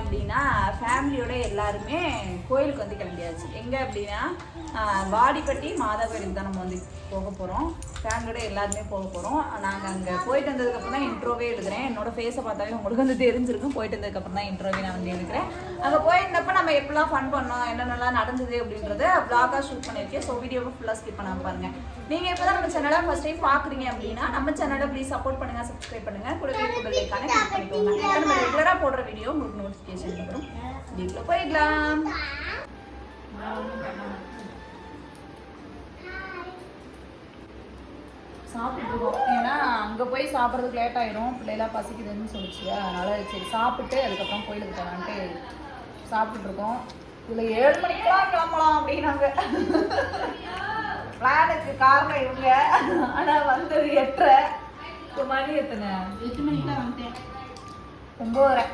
அப்படின்னா ஃபேமிலியோட எல்லாருமே கோயிலுக்கு வந்து கிளம்பியாச்சு. எங்கே அப்படின்னா வாடிப்பட்டி மாதா கோயிலுக்கு தான் நம்ம வந்து போக போகிறோம் ஃபேமிலியோட எல்லாருமே போக போகிறோம் நாங்கள் அங்கே போயிட்டு வந்ததுக்கப்புறம் தான் இன்ட்ரோவே எடுக்கிறேன் என்னோட ஃபேஸை பார்த்தாலே உங்களுக்கு வந்து தெரிஞ்சிருக்கும். போயிட்டு வந்ததுக்கப்புறம் தான் இன்ட்ரோவே நான் வந்து எடுக்கிறேன் அங்கே போயிருந்தப்ப நம்ம எப்படிலாம் ஃபன் பண்ணோம் என்னென்னலாம் நடந்தது அப்படின்றத ப்ளாகாக ஷூட் பண்ணியிருக்கேன். ஸோ வீடியோவை ஃபுல்லாக ஸ்கிப் பாருங்கள் நீங்கள் இப்போ தான் நம்ம சேனலை ஃபஸ்ட் டைம் பார்க்குறீங்க அப்படின்னா நம்ம சேனலை ப்ளீஸ் சப்போர்ட் பண்ணுங்கள் சப்ஸ்கிரைப் பண்ணுங்க. கூடவே பெல் கனெக்ட் பண்ணிக்கோங்க. நம்ம ரெகுலராக போடுற வீடியோ உங்களுக்கு நோட்டிஃபிகேஷன் வரும் வீட்டில் போயிடலாம் சாப்பிட்டு இருக்கோம் ஏன்னா அங்கே போய் சாப்பிட்றதுக்கு லேட் ஆயிரும். பிள்ளைலாம் பசிக்குதுன்னு சொல்லிச்சு. அதனால சரி சாப்பிட்டு அதுக்கப்புறம் கோயிலுக்கு போகலான்ட்டு சாப்பிட்டுட்டு இருக்கோம். இதில் ஏழு மணிக்கெல்லாம் கிளம்பலாம் அப்படின்னாங்க. பிளானுக்கு காரணம் இவங்க. ஆனால் வந்தது எட்டரை. இப்போ மணி எத்தனை? எட்டு மணிக்கு தான் வந்துட்டேன். ஒம்போதரை.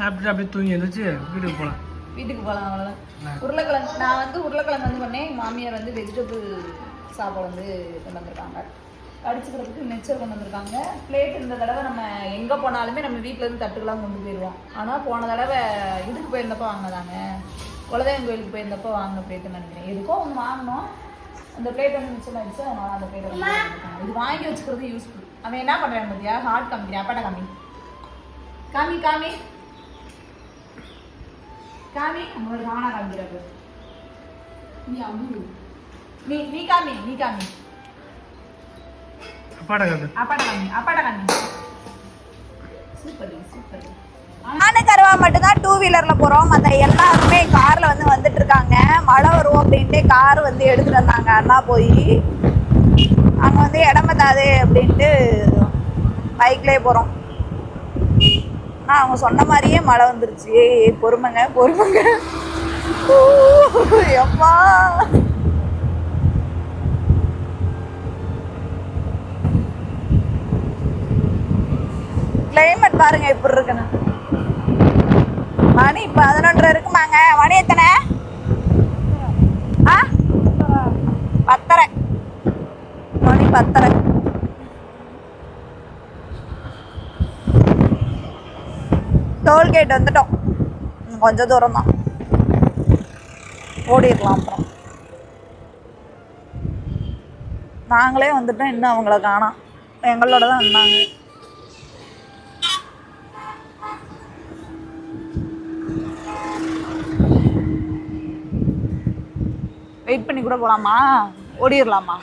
சாப்பிட்டு அப்படியே தூங்கி எழுந்துச்சு வீட்டுக்கு போகலாம் வீட்டுக்கு போகலாம் அவ்வளோதான் உருளைக்கிழங்கு நான் வந்து உருளைக்கிழங்கு வந்து பண்ணேன். மாமியார் வந்து வெஜிடபிள் சாப்பாடு வந்து கொண்டு வந்திருக்காங்க. கடிச்சுக்கிறதுக்கு மிச்சர் கொண்டு வந்திருக்காங்க. பிளேட் இந்த தடவை நம்ம எங்கே போனாலுமே நம்ம வீட்டில் இருந்து தட்டுக்கெல்லாம் கொண்டு போயிடுவோம் ஆனால் போன தடவை இதுக்கு போயிருந்தப்போ வாங்கினதாங்க. குலதெய்வம் கோயிலுக்கு போயிருந்தப்போ வாங்கின பிளேட்டுன்னு நினைக்கிறேன். எதுக்கோ ஒன்று வாங்கினோம். அந்த பிளேட் வந்து மிச்சம் ஆயிடுச்சு அதனால அந்த பிளேட். இது வாங்கி வச்சுக்கிறது யூஸ்ஃபுல் அவன் என்ன பண்ணுறான் பார்த்தியா ஹார்ட் காமிக்கிறேன் அப்பாட்ட காமி காமி காமி காமி நம்மளோட காணா காமிக்கிறாரு நீ அம்மு நீ நீ காமி நீ காமி அப்பாடா காது அப்பாட்ட காமி அப்பாட்ட காமி சூப்பர் சூப்பர் நானு கருவா மட்டும்தான் டூ வீலர்ல போறோம். மற்ற எல்லாருமே கார்ல வந்து வந்துட்டு இருக்காங்க மழை வரும் அப்படின்ட்டு கார் வந்து எடுத்துட்டு வந்தாங்க. அண்ணா போய். அங்க வந்து இடம் பத்தாது அப்படின்ட்டு பைக்லயே போறோம். ஆ அவங்க சொன்ன மாதிரியே மழை வந்துருச்சு. ஏய் பொறுமைங்க பொறுமைங்க. எப்பா. கிளைமேட் பாருங்க எப்படி இருக்குன்னு. மணி பதினொன்றரை இருக்குமாங்க. மணி எத்தனை? ஆ? பத்தரை. மணி பத்தரை. டோல்கேட் வந்துட்டோம். கொஞ்சம் தூரம் தான் ஓடிடலாம் அப்புறம். நாங்களே வந்துட்டோம் இன்னும் அவங்கள காணோம் எங்களோட தான் வந்தாங்க வெயிட் பண்ணி கூட போகலாமா ஓடிடலாமா?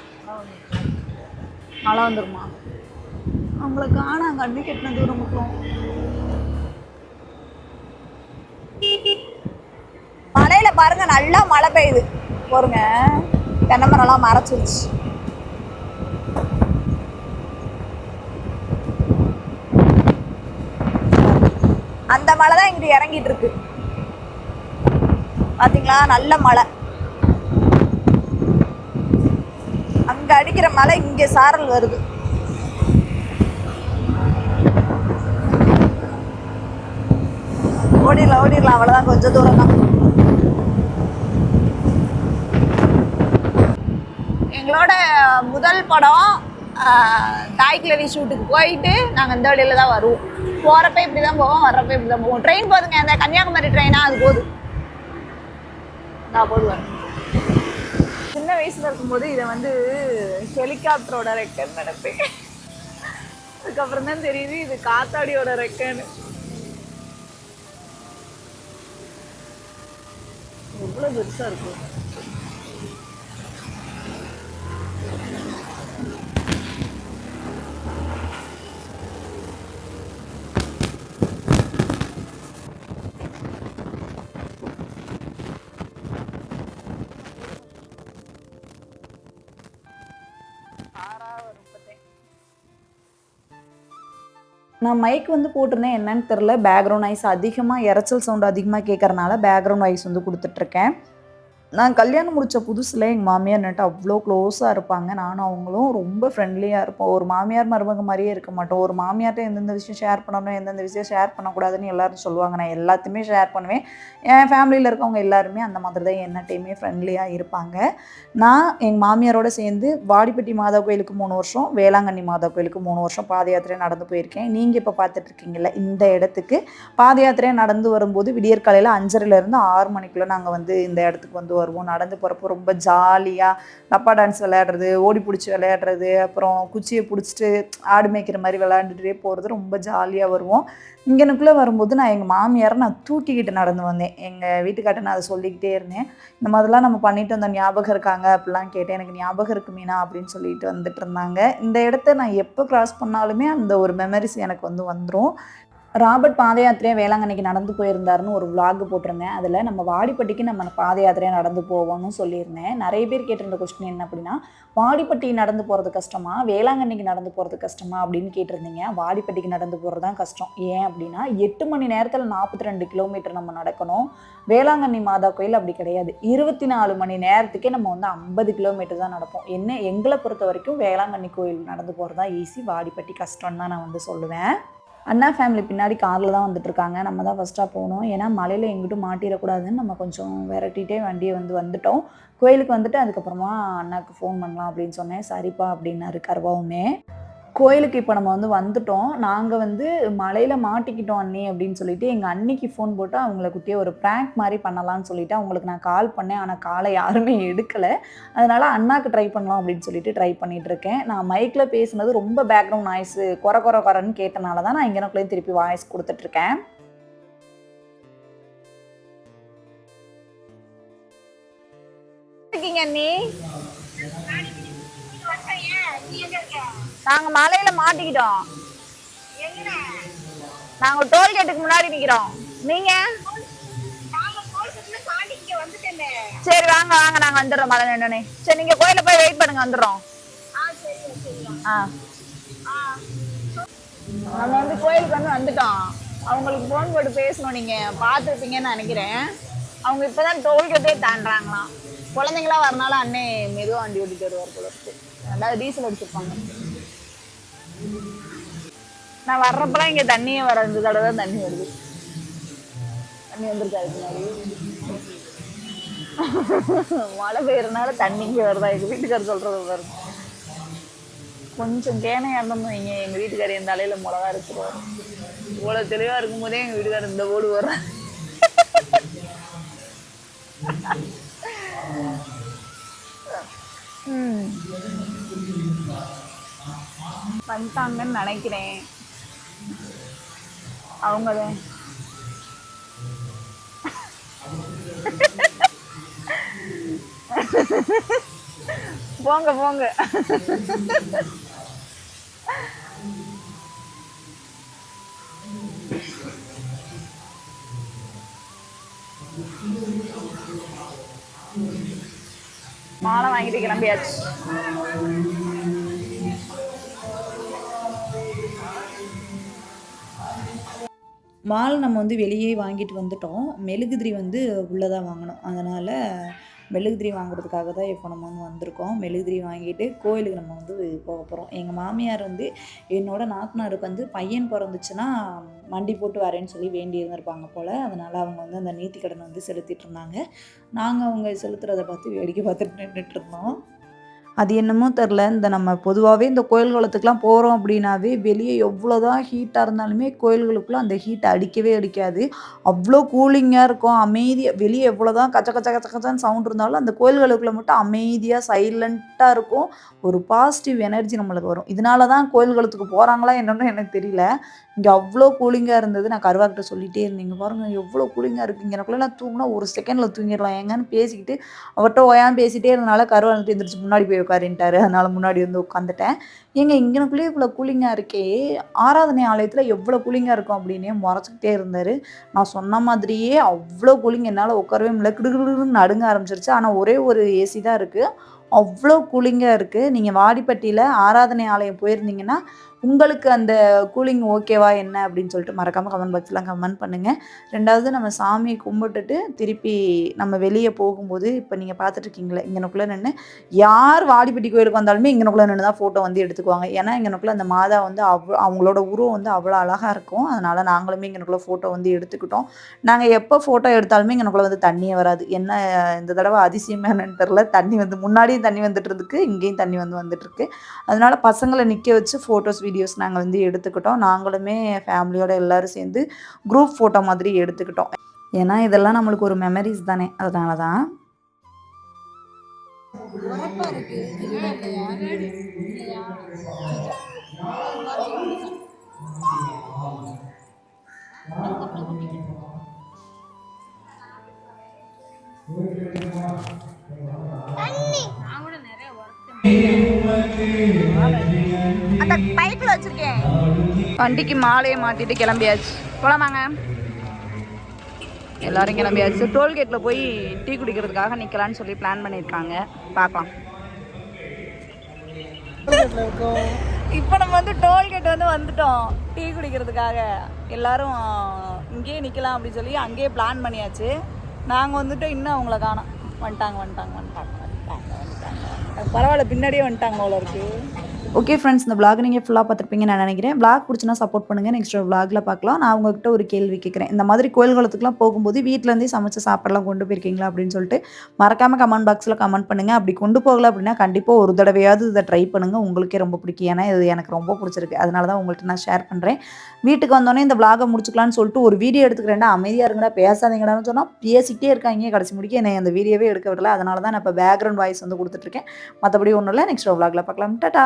மழை வந்துருமா? அவங்கள காணா கண்ணி கெட்டின தூரம் மட்டும் மலையில பாருங்க நல்லா மழை பெய்யுது. பாருங்க. தென்னை மரம்லாம் மறைச்சிருச்சு. அந்த மழை தான் இங்கிட்டு இறங்கிட்டு இருக்கு. பாத்தீங்களா? நல்ல மழை. அங்க அடிக்கிற மழை இங்க சாரல் வருது. ஓடிடலாம் ஓடிடலாம் அவ்வளவுதான் கொஞ்சம் தூரம் தான் எங்களோட முதல் படம் ஆஹ், தாய் ஷூட்டுக்கு போயிட்டு நாங்கள் இந்த வழியில் தான் வருவோம். போகிறப்ப இப்படி தான் போவோம் வர்றப்ப இப்படி தான் போவோம். ட்ரெயின் போதுங்க அந்த கன்னியாகுமரி ட்ரெயினாக அது போகுது நான் போதுவேன் சின்ன வயசில் இருக்கும்போது இதை வந்து ஹெலிகாப்டரோட ரெக்கன் நினைப்பேன் அதுக்கப்புறம் தான் தெரியுது இது காத்தாடியோட ரெக்கன்னு எவ்வளோ பெருசாக இருக்கும். நான் மைக் வந்து போட்டிருந்தேன். என்னன்னு தெரில பேக்ரவுண்ட் நாய்ஸ் அதிகமாக இரைச்சல் சவுண்ட் அதிகமாக கேட்குறனால பேக்ரவுண்ட் வாய்ஸ் வந்து கொடுத்துட்ருக்கேன் நான் கல்யாணம் முடித்த புதுசில் எங்கள் மாமியார் நட்டு அவ்வளோ க்ளோஸாக இருப்பாங்க. நானும் அவங்களும் ரொம்ப ஃப்ரெண்ட்லியாக இருப்போம். ஒரு மாமியார் மருமக மாதிரியே இருக்க மாட்டோம். ஒரு மாமியார்ட்ட எந்தெந்த விஷயம் ஷேர் பண்ணணும் எந்தெந்த விஷயம் ஷேர் பண்ணக்கூடாதுன்னு எல்லாரும் சொல்லுவாங்க. நான் எல்லாத்தையுமே ஷேர் பண்ணுவேன். என் ஃபேமிலியில் இருக்கவங்க எல்லாருமே அந்த மாதிரி தான் என்னட்டையுமே ஃப்ரெண்ட்லியாக இருப்பாங்க. நான் எங்கள் மாமியாரோட சேர்ந்து வாடிப்பட்டி மாதா கோயிலுக்கு மூணு வருஷம் வேளாங்கண்ணி மாதா கோயிலுக்கு மூணு வருஷம் பாத யாத்திரை நடந்து போயிருக்கேன். நீங்கள் இப்போ பார்த்துட்டு இருக்கீங்கல்ல இந்த இடத்துக்கு. பாத யாத்திரையாக நடந்து வரும்போது விடியற்காலையில் அஞ்சரைலேருந்து ஆறு மணிக்குள்ளே நாங்கள் வந்து இந்த இடத்துக்கு வந்து வருவோம் நடந்து போகிறப்போ ரொம்ப ஜாலியாக டப்பா டான்ஸ் விளையாடுறது ஓடி பிடிச்சி விளையாடுறது அப்புறம் குச்சியை பிடிச்சிட்டு ஆடு மேய்க்கிற மாதிரி விளையாண்டுட்டே போகிறது ரொம்ப ஜாலியாக வருவோம். இங்கனுக்குள்ளே வரும்போது நான் எங்கள் மாமியாரை நான் தூக்கிக்கிட்டு நடந்து வந்தேன். எங்கள் வீட்டுக்கார்ட்ட நான் அதை சொல்லிக்கிட்டே இருந்தேன். இந்த மாதிரிலாம் நம்ம பண்ணிட்டு வந்த ஞாபகம் இருக்காங்க அப்படிலாம் கேட்டேன். எனக்கு ஞாபகம் இருக்கு மீனா அப்படின்னு சொல்லிட்டு வந்துட்டு இருந்தாங்க. இந்த இடத்த நான் எப்போ கிராஸ் பண்ணாலுமே அந்த ஒரு மெமரிஸ் எனக்கு வந்து வந்துடும் ராபர்ட் பாத யாத்திரையாக வேளாங்கண்ணிக்கு நடந்து போயிருந்தாருன்னு ஒரு விளாக் போட்டிருந்தேன். அதில் நம்ம வாடிப்பட்டிக்கு நம்ம பாத யாத்திரையாக நடந்து போவோம்னு சொல்லியிருந்தேன். நிறைய பேர் கேட்டிருந்த கொஸ்டின் என்ன அப்படின்னா வாடிப்பட்டி நடந்து போகிறது கஷ்டமா? வேளாங்கண்ணிக்கு நடந்து போகிறது கஷ்டமா? அப்படின்னு கேட்டிருந்தீங்க. வாடிப்பட்டிக்கு நடந்து போகிறது தான் கஷ்டம். ஏன் அப்படின்னா எட்டு மணி நேரத்தில் நாற்பத்தி ரெண்டு கிலோமீட்டர் நம்ம நடக்கணும். வேளாங்கண்ணி மாதா கோயில் அப்படி கிடையாது. இருபத்தி நாலு மணி நேரத்துக்கே நம்ம வந்து ஐம்பது கிலோமீட்டர் தான் நடப்போம். என்ன எங்களை பொறுத்த வரைக்கும் வேளாங்கண்ணி கோயில் நடந்து போகிறது தான் ஈஸி வாடிப்பட்டி கஷ்டம்னு தான் நான் வந்து சொல்லுவேன். அண்ணா ஃபேமிலி பின்னாடி காரில் தான் வந்துட்டுருக்காங்க. நம்ம தான் ஃபஸ்ட்டாக போகணும். ஏன்னா மலையில் எங்கிட்டும் மாட்டிடக்கூடாதுன்னு நம்ம கொஞ்சம் விரட்டிகிட்டே வண்டியை வந்து வந்துட்டோம். கோயிலுக்கு வந்துட்டு அதுக்கப்புறமா அண்ணாவுக்கு ஃபோன் பண்ணலாம் அப்படின்னு சொன்னேன். சரிப்பா அப்படின்னாரு கர்வாவுமே. கோயிலுக்கு இப்போ நம்ம வந்து வந்துட்டோம். நாங்கள் வந்து மலையில் மாட்டிக்கிட்டோம் அண்ணி அப்படின்னு சொல்லிட்டு எங்கள் அன்னிக்கு ஃபோன் போட்டு அவங்கள குட்டியே ஒரு ப்ராங்க் மாதிரி பண்ணலாம்னு சொல்லிட்டு அவங்களுக்கு நான் கால் பண்ணேன். ஆனால் காலை யாருமே எடுக்கலை. அதனால அண்ணாக்கு ட்ரை பண்ணலாம் அப்படின்னு சொல்லிட்டு ட்ரை பண்ணிட்டு இருக்கேன். நான் மைக்கில் பேசுனது ரொம்ப பேக்ரவுண்ட் நாய்ஸ் குறை குறை குறைன்னு கேட்டனால தான் நான் இங்கனக்குள்ளேயும் திருப்பி வாய்ஸ் கொடுத்துட்ருக்கேன் இருக்கீங்க அண்ணி? நாங்க மலையில மாட்டிக்கிட்டோம். நாங்க டோல்கேட்டுக்கு முன்னாடி நிக்கிறோம். நீங்க? சரி வாங்க வாங்க நாங்க வந்துடுறோம் மலை நின்னோடனே சரி நீங்க கோயில போய் வெயிட் பண்ணுங்க வந்துடுறோம். ஆ நம்ம வந்து கோயிலுக்கு வந்து வந்துட்டோம். அவங்களுக்கு ஃபோன் போட்டு பேசணும் நீங்க பார்த்துருப்பீங்கன்னு நினைக்கிறேன். அவங்க இப்பதான் டோல்கேட்டே தாண்டுறாங்களாம். குழந்தைங்களா வரனால அண்ணே மெதுவா வண்டி ஓட்டிட்டு வருவார் போல ரெண்டாவது டீசல் அடிச்சிருப்பாங்க. நான் வர்றப்பெல்லாம் இங்க தண்ணியே வர இந்த தடவை தான் தண்ணி வருது. தண்ணி வந்துருக்காது முன்னாடி. மழை பெய்யறதுனால தண்ணி இங்கே வருதா? எங்க வீட்டுக்காரர் சொல்றது வரும் கொஞ்சம் கேனையா இருந்தோம் வைங்க. எங்க வீட்டுக்காரர் என் தலையில மிளகா இருக்கிறோம் இவ்வளவு தெளிவா இருக்கும் போதே எங்க வீட்டுக்காரர் இந்த ஓடு வர்றேன் வந்துட்டாங்கன்னு நினைக்கிறேன். அவங்க போங்க போங்க. மாலை வாங்கிட்டு கிளம்பியாச்சு. மால் நம்ம வந்து வெளியே வாங்கிட்டு வந்துட்டோம். மெழுகுதிரி வந்து உள்ளே தான் வாங்கினோம் அதனால் மெழுகுதிரி வாங்குறதுக்காக தான் இப்போ நம்ம வந்து வந்திருக்கோம். மெழுகுதிரி வாங்கிட்டு கோயிலுக்கு நம்ம வந்து போக போகிறோம் எங்கள் மாமியார் வந்து என்னோட நாத்தனாருக்கு வந்து பையன் பிறந்துச்சுன்னா மண்டி போட்டு வரேன்னு சொல்லி வேண்டி இருந்திருப்பாங்க போல். அதனால் அவங்க வந்து அந்த நீத்தி கடனை வந்து செலுத்திட்டு இருந்தாங்க. நாங்கள் அவங்க செலுத்துறதை பார்த்து வேடிக்கை பார்த்துட்டு நின்றுட்டு இருந்தோம். அது என்னமோ தெரில இந்த நம்ம பொதுவாகவே இந்த கோயில் குளத்துக்குலாம் போகிறோம் அப்படின்னாவே வெளியே எவ்வளோ தான் ஹீட்டாக இருந்தாலுமே கோயில்களுக்குள்ளே அந்த ஹீட் அடிக்கவே அடிக்காது. அவ்வளோ கூலிங்காக இருக்கும். அமைதியாக வெளியே எவ்வளோ தான் கச்ச கச்ச கச்ச கச்சான்னு சவுண்ட் இருந்தாலும் அந்த கோயில்களுக்குள்ளே மட்டும் அமைதியாக சைலண்ட்டாக இருக்கும். ஒரு பாசிட்டிவ் எனர்ஜி நம்மளுக்கு வரும். இதனால தான் கோயில் குளத்துக்கு போகிறாங்களா என்னன்னு எனக்கு தெரியல. இங்கே அவ்வளோ கூலிங்காக இருந்தது. நான் கருவாக்கிட்ட சொல்லிகிட்டே இருந்தீங்க பாருங்கள் எவ்வளோ கூலிங்காக இருக்குது இங்கே நான் தூங்கினா ஒரு செகண்டில் தூங்கிடலாம். எங்கன்னு பேசிக்கிட்டு அவர்கிட்ட ஓயாமல் பேசிகிட்டே இருந்தனால கருவா வந்துட்டு எந்திரிச்சு முன்னாடி போய் உட்காரின்ட்டாரு. அதனால் முன்னாடி வந்து உட்காந்துட்டேன். ஏங்க இங்கனக்குள்ளேயே இவ்வளோ கூலிங்காக இருக்கே. ஆராதனை ஆலயத்தில் எவ்வளோ கூலிங்காக இருக்கும்? அப்படின்னே முறைச்சிக்கிட்டே இருந்தார். நான் சொன்ன மாதிரியே அவ்வளோ கூலிங் என்னால் உட்காரவே முடியல. கிடுகிடுன்னு நடுங்க ஆரம்பிச்சிருச்சு. ஆனால் ஒரே ஒரு ஏசி தான் இருக்குது அவ்வளோ கூலிங்காக இருக்குது நீங்கள் வாடிப்பட்டியில் ஆராதனை ஆலயம் போயிருந்தீங்கன்னா உங்களுக்கு அந்த கூலிங் ஓகேவா என்ன அப்படின்னு சொல்லிட்டு மறக்காமல் கமெண்ட் பாக்ஸ்லாம் கமெண்ட் பண்ணுங்கள் ரெண்டாவது நம்ம சாமியை கும்பிட்டுட்டு திருப்பி நம்ம வெளியே போகும்போது இப்போ நீங்கள் பார்த்துட்ருக்கீங்களே இங்கனக்குள்ளே நின்று யார் வாடிப்பட்டி கோயிலுக்கு வந்தாலுமே இங்கனக்குள்ளே நின்று தான் ஃபோட்டோ வந்து எடுத்துக்குவாங்க. ஏன்னா இங்கனக்குள்ளே அந்த மாதா வந்து அவ்வளோ அவங்களோட உருவம் வந்து அவ்வளோ அழகாக இருக்கும். அதனால் நாங்களுமே இங்கனக்குள்ளே ஃபோட்டோ வந்து எடுத்துக்கிட்டோம். நாங்கள் எப்போ ஃபோட்டோ எடுத்தாலுமே இங்கனக்குள்ளே வந்து தண்ணியே வராது. என்ன இந்த தடவை அதிசயமே என்னன்னு தெரில தண்ணி வந்து முன்னாடியும் தண்ணி வந்துட்டு இருக்கு இங்கேயும் தண்ணி வந்து வந்துட்டுருக்கு அதனால பசங்களை நிற்க வச்சு ஃபோட்டோஸ் வீடியோஸ் நாங்கள் வந்து எடுத்துக்கிட்டோம். நாங்களுமே ஃபேமிலியோட எல்லோரும் சேர்ந்து குரூப் ஃபோட்டோ மாதிரி எடுத்துக்கிட்டோம். ஏன்னா இதெல்லாம் நம்மளுக்கு ஒரு மெமரிஸ் தானே. அதனால தான். அந்த பைப்பில் வச்சிருக்கேன். வண்டிக்கு மாலையை மாட்டிட்டு கிளம்பியாச்சு. போலாமாங்க? எல்லாரும் கிளம்பியாச்சு. டோல்கேட்டில் போய் டீ குடிக்கிறதுக்காக நிற்கலான்னு சொல்லி பிளான் பண்ணியிருக்காங்க. பார்க்கலாம் இப்போ நம்ம வந்து டோல்கேட் வந்து வந்துட்டோம். டீ குடிக்கிறதுக்காக. எல்லாரும் இங்கேயே நிற்கலாம் அப்படின்னு சொல்லி அங்கேயே பிளான் பண்ணியாச்சு. நாங்கள் வந்துட்டு இன்னும் அவங்கள காணோம். வந்துட்டாங்க வந்துட்டாங்க வந்துட்டாங்க வந்துட்டாங்க வந்துட்டாங்க. பரவாயில்ல பின்னாடியே வந்துட்டாங்க அவ்வளோ இருக்குது ஓகே ஃப்ரெண்ட்ஸ் இந்த விளாக் நீங்கள் ஃபுல்லாக பார்த்துருப்பீங்கன்னு நான் நினைக்கிறேன். விளாக் பிடிச்சினா சப்போர்ட் பண்ணுங்கள் நெக்ஸ்ட் விளாகில் பார்க்கலாம். நான் உங்ககிட்ட ஒரு கேள்வி கேட்குறேன். இந்த மாதிரி கோயில் குளத்துக்குலாம் போகும்போது வீட்டிலேருந்தே சமைச்ச சாப்பாடுலாம் கொண்டு போயிருக்கீங்களா அப்படின்னு சொல்லிட்டு மறக்காமல் கமெண்ட் பாக்ஸில் கமெண்ட் பண்ணுங்கள் அப்படி கொண்டு போகல அப்படின்னா கண்டிப்பாக ஒரு தடவையாவது இதை ட்ரை பண்ணுங்கள் உங்களுக்கே ரொம்ப பிடிக்கும். ஏன்னா இது எனக்கு ரொம்ப பிடிச்சிருக்கு. அதனால தான் உங்கள்கிட்ட நான் ஷேர் பண்ணுறேன் வீட்டுக்கு வந்தோடனே இந்த விளாகை முடிச்சுக்கலான்னு முடிச்சுக்கலாம்னு சொல்லிட்டு ஒரு வீடியோ எடுத்துக்கிறேன்டா. அமைதியாக இருங்கடா. பேசாதீங்கடான்னு சொன்னால் பேசிக்கிட்டே இருக்காங்க. கடைசி முடிக்க என்னை அந்த வீடியோவே எடுக்க விடல. அதனால தான் நான் இப்போ பேக்ரவுண்ட் வாய்ஸ் வந்து கொடுத்துட்ருக்கேன் மற்றபடி ஒன்றும் இல்லை. நெக்ஸ்ட் விளாகில் பார்க்கலாம். டாடா